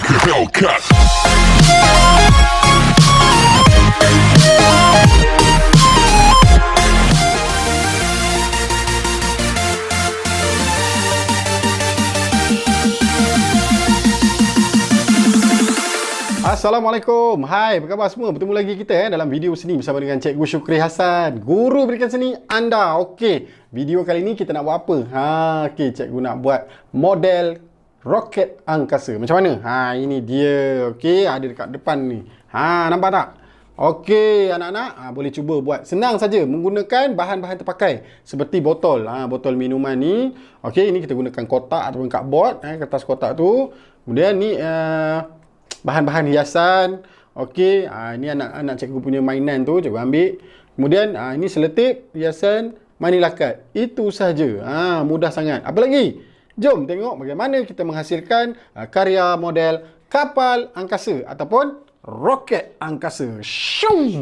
like a. Assalamualaikum. Hai, apa khabar semua? Bertemu lagi kita eh, dalam video seni bersama dengan Cikgu Syukri Hasan, guru berikan seni anda. Okey, video kali ini kita nak buat apa? Ha, okey, cikgu nak buat model roket angkasa. Macam mana? Ha, ini dia. Okey, ada dekat depan ni. Ha, nampak tak? Okey, anak-anak, ha, boleh cuba buat. Senang saja menggunakan bahan-bahan terpakai seperti botol. Ha, botol minuman ni. Okey, ini kita gunakan kotak ataupun cardboard, eh, kertas kotak tu. Kemudian ni uh, bahan-bahan hiasan. Okey, ha, ini anak-anak cikgu punya mainan tu, cikgu ambil. Kemudian ha, ini seletip hiasan manila card. Itu saja. Ha, mudah sangat. Apa lagi? Jom tengok bagaimana kita menghasilkan ha, karya model kapal angkasa ataupun roket angkasa. Shoo!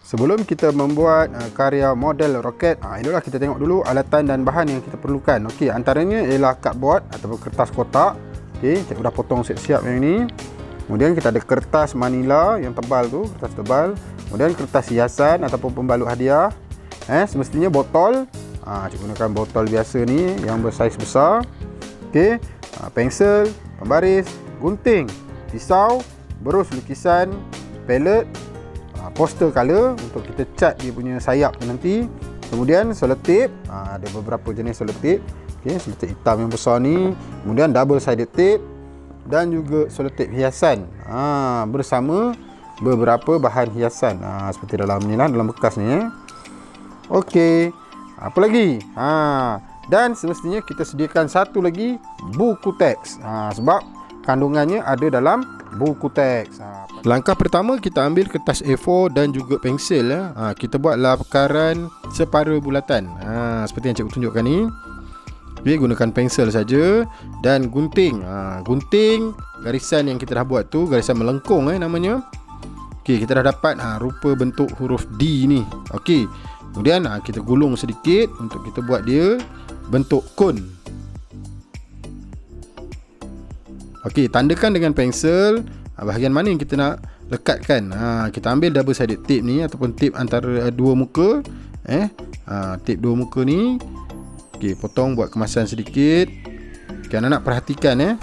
Sebelum kita membuat uh, karya model roket, uh, inilah kita tengok dulu alatan dan bahan yang kita perlukan. Okey, antaranya ialah cardboard ataupun kertas kotak. Okey, kita dah potong siap-siap yang ini. Kemudian kita ada kertas manila yang tebal tu, kertas tebal. Kemudian kertas hiasan ataupun pembalut hadiah. Eh, semestinya botol. Ah, cikgu gunakan botol biasa ni yang bersaiz besar. Okey, uh, pensel, pembaris, gunting, pisau, berus lukisan, palette Ha, poster color untuk kita cat dia punya sayap tu nanti kemudian selotip ha, ada beberapa jenis selotip okay, selotip hitam yang besar ni kemudian double sided tape dan juga selotip hiasan ha, bersama beberapa bahan hiasan ha, seperti dalam ni lah dalam bekas ni eh. Okey. Apa lagi? Ha, dan semestinya kita sediakan satu lagi buku teks. Ha, sebab kandungannya ada dalam buku teks. Ha, langkah pertama kita ambil kertas A4 dan juga pensel ya. Ha, kita buat lakaran separuh bulatan. Ha, seperti yang cikgu tunjukkan ni. Okay, gunakan pensel saja dan gunting. Ha, gunting garisan yang kita dah buat tu garisan melengkung eh namanya. Okey, kita dah dapat ha, rupa bentuk huruf D ni. Okey. Kemudian ha, kita gulung sedikit untuk kita buat dia bentuk kon. Okey, tandakan dengan pensel ha, bahagian mana yang kita nak lekatkan. Ha, kita ambil double sided tape ni ataupun tape antara dua muka. Eh, ha, tape dua muka ni. Okey, potong buat kemasan sedikit. Okey, anak-anak perhatikan eh.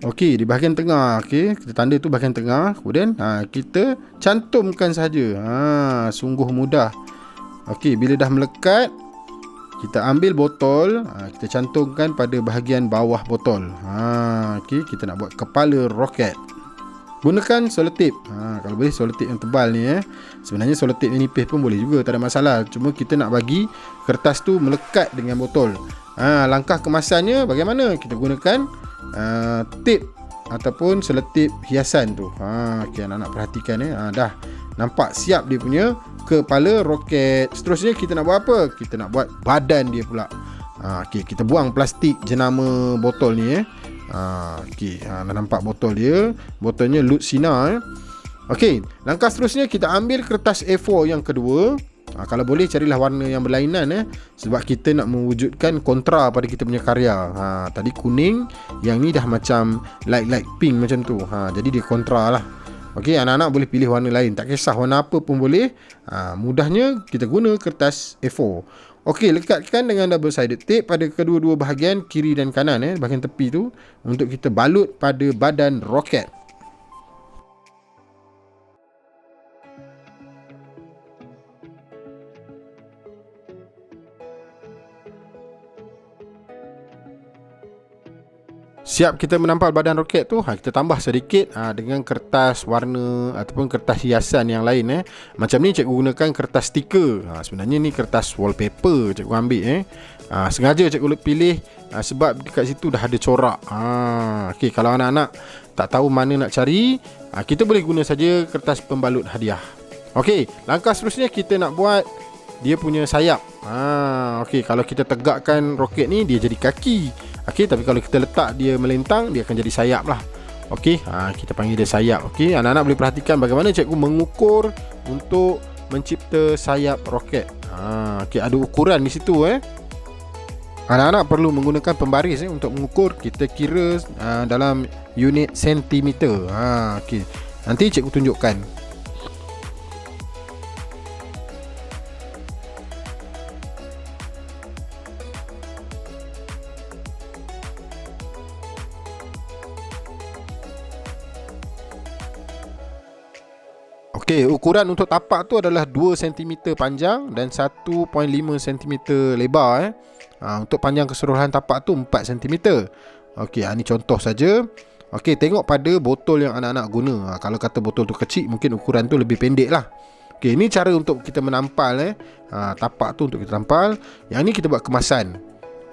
Okey, di bahagian tengah, okey, kita tanda tu bahagian tengah. Kemudian ha, kita cantumkan saja. Ha, sungguh mudah. Okey, bila dah melekat, kita ambil botol, ha, kita cantumkan pada bahagian bawah botol. Ha, okey, kita nak buat kepala roket. Gunakan selotip. Ha, kalau boleh selotip yang tebal ni eh. Sebenarnya selotip yang nipis pun boleh juga, tak ada masalah. Cuma kita nak bagi kertas tu melekat dengan botol. Ha, langkah kemasannya bagaimana? Kita gunakan uh, tip ataupun seletip hiasan tu. Ha okey anak-anak perhatikan eh. Ha dah nampak siap dia punya kepala roket. Seterusnya kita nak buat apa? Kita nak buat badan dia pula. Ha okey kita buang plastik jenama botol ni eh. Ha okey ha dah nampak botol dia. Botolnya Luxina eh. Okey, langkah seterusnya kita ambil kertas A4 yang kedua. Ha, kalau boleh carilah warna yang berlainan eh sebab kita nak mewujudkan kontra pada kita punya karya. Ha tadi kuning, yang ni dah macam light light pink macam tu. Ha jadi dia kontra lah. Okey, anak-anak boleh pilih warna lain. Tak kisah warna apa pun boleh. Ha mudahnya kita guna kertas A4. Okey, lekatkan dengan double sided tape pada kedua-dua bahagian kiri dan kanan eh bahagian tepi tu untuk kita balut pada badan roket. Siap kita menampal badan roket tu ha, Kita tambah sedikit ha, Dengan kertas warna Ataupun kertas hiasan yang lain eh. Macam ni cikgu gunakan kertas stiker ha, Sebenarnya ni kertas wallpaper Cikgu ambil eh. ha, Sengaja cikgu pilih ha, Sebab dekat situ dah ada corak ha, okay, Kalau anak-anak tak tahu mana nak cari ha, Kita boleh guna saja kertas pembalut hadiah Okey, langkah seterusnya kita nak buat dia punya sayap. Ha, okey, kalau kita tegakkan roket ni dia jadi kaki. Okey, tapi kalau kita letak dia melintang dia akan jadi sayap lah. Okey, ha, kita panggil dia sayap. Okey, anak-anak boleh perhatikan bagaimana cikgu mengukur untuk mencipta sayap roket. Ha, okey, ada ukuran di situ eh. Anak-anak perlu menggunakan pembaris eh, untuk mengukur kita kira uh, dalam unit sentimeter. Ha, okey. Nanti cikgu tunjukkan. Okey, ukuran untuk tapak tu adalah 2 cm panjang dan 1.5 cm lebar eh. Ha, untuk panjang keseluruhan tapak tu 4 cm. Okey, ha, ni contoh saja. Okey, tengok pada botol yang anak-anak guna. Ha, kalau kata botol tu kecil, mungkin ukuran tu lebih pendek lah. Okey, ini cara untuk kita menampal eh. Ha, tapak tu untuk kita tampal. Yang ni kita buat kemasan.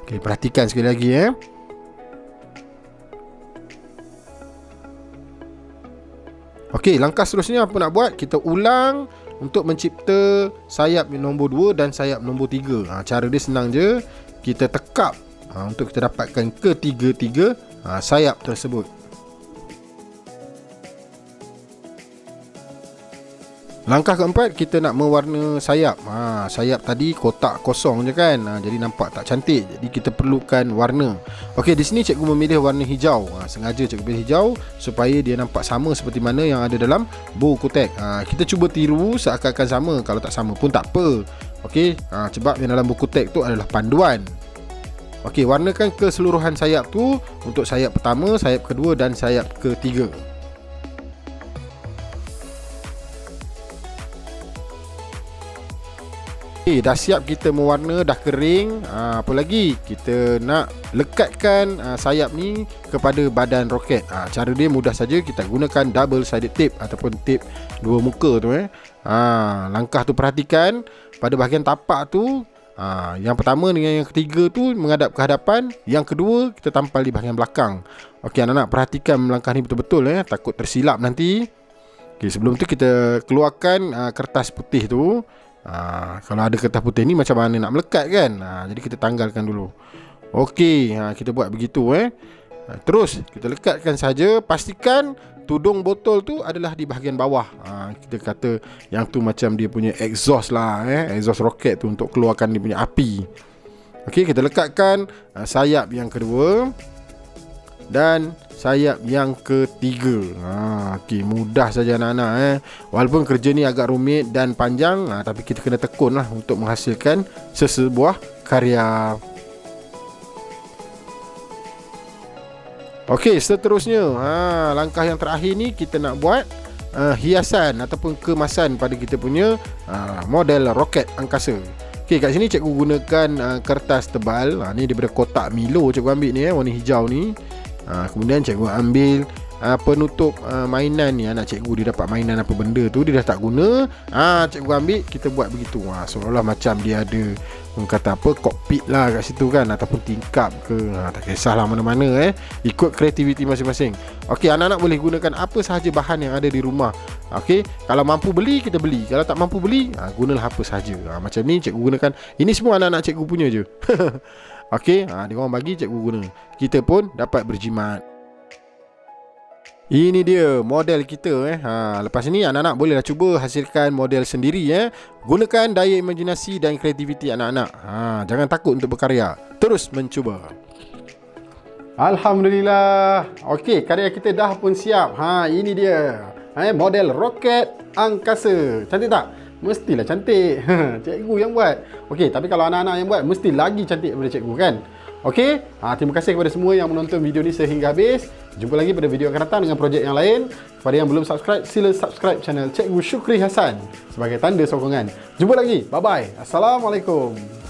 Okey, perhatikan sekali lagi eh. Okey, langkah seterusnya apa nak buat? Kita ulang untuk mencipta sayap nombor 2 dan sayap nombor 3. Ha, cara dia senang je. Kita tekap ha, untuk kita dapatkan ketiga-tiga ha, sayap tersebut. Langkah keempat kita nak mewarna sayap. Ha, sayap tadi kotak kosong je kan. Ha, jadi nampak tak cantik. Jadi kita perlukan warna. Okey, di sini cikgu memilih warna hijau. Ha, sengaja cikgu pilih hijau supaya dia nampak sama seperti mana yang ada dalam buku teks. Ha, kita cuba tiru seakan-akan sama. Kalau tak sama pun tak apa. Okey, ha, sebab yang dalam buku teks tu adalah panduan. Okey, warnakan keseluruhan sayap tu untuk sayap pertama, sayap kedua dan sayap ketiga. Okay, dah siap kita mewarna, dah kering. Ha, apa lagi? Kita nak lekatkan ha, sayap ni kepada badan roket. Ha, cara dia mudah saja. Kita gunakan double sided tape ataupun tape dua muka tu eh. Ha, langkah tu perhatikan pada bahagian tapak tu. Ha, yang pertama dengan yang ketiga tu menghadap ke hadapan. Yang kedua kita tampal di bahagian belakang. Okey, anak-anak perhatikan langkah ni betul-betul eh. Takut tersilap nanti. Okay, sebelum tu kita keluarkan uh, kertas putih tu. Ha, kalau ada kertas putih ni macam mana nak melekat kan? Ha, jadi kita tanggalkan dulu. Okey, ha, kita buat begitu eh. Ha, terus kita lekatkan saja, pastikan tudung botol tu adalah di bahagian bawah. Ha, kita kata yang tu macam dia punya exhaust lah eh, exhaust roket tu untuk keluarkan dia punya api. Okey, kita lekatkan ha, sayap yang kedua dan sayap yang ketiga. Ha, okay, mudah saja anak-anak eh. Walaupun kerja ni agak rumit dan panjang, ha, tapi kita kena tekun lah untuk menghasilkan sesebuah karya. Okey, seterusnya, ha, langkah yang terakhir ni kita nak buat uh, hiasan ataupun kemasan pada kita punya uh, model roket angkasa. Okey, kat sini cikgu gunakan uh, kertas tebal. Ha, ni daripada kotak Milo cikgu ambil ni eh, warna hijau ni ha, Kemudian cikgu ambil uh, penutup uh, mainan ni. Anak cikgu dia dapat mainan apa benda tu Dia dah tak guna. Ha, Cikgu ambil kita buat begitu. Ha, Seolah-olah macam dia ada kata apa Cockpit lah kat situ kan Ataupun tingkap ke. Ha, Tak kisahlah mana-mana eh. Ikut kreativiti masing-masing. Okey anak-anak boleh gunakan apa sahaja bahan yang ada di rumah. Okey Kalau mampu beli kita beli. Kalau tak mampu beli ha, Gunalah apa sahaja. Ha, Macam ni cikgu gunakan. Ini semua anak-anak cikgu punya je Okey, ha, dia orang bagi cikgu guna. Kita pun dapat berjimat. Ini dia model kita eh. Ha, lepas ni anak-anak bolehlah cuba hasilkan model sendiri eh. Gunakan daya imajinasi dan kreativiti anak-anak. Ha, jangan takut untuk berkarya. Terus mencuba. Alhamdulillah. Okey, karya kita dah pun siap. Ha, ini dia. Ha, model roket angkasa. Cantik tak? Mestilah cantik. Cikgu yang buat. Okey, tapi kalau anak-anak yang buat Mesti lagi cantik daripada cikgu kan? Okey, ha, terima kasih kepada semua yang menonton video ni sehingga habis. Jumpa lagi pada video akan datang dengan projek yang lain. Kepada yang belum subscribe, sila subscribe channel Cikgu Syukri Hasan Sebagai tanda sokongan. Jumpa lagi, bye-bye. Assalamualaikum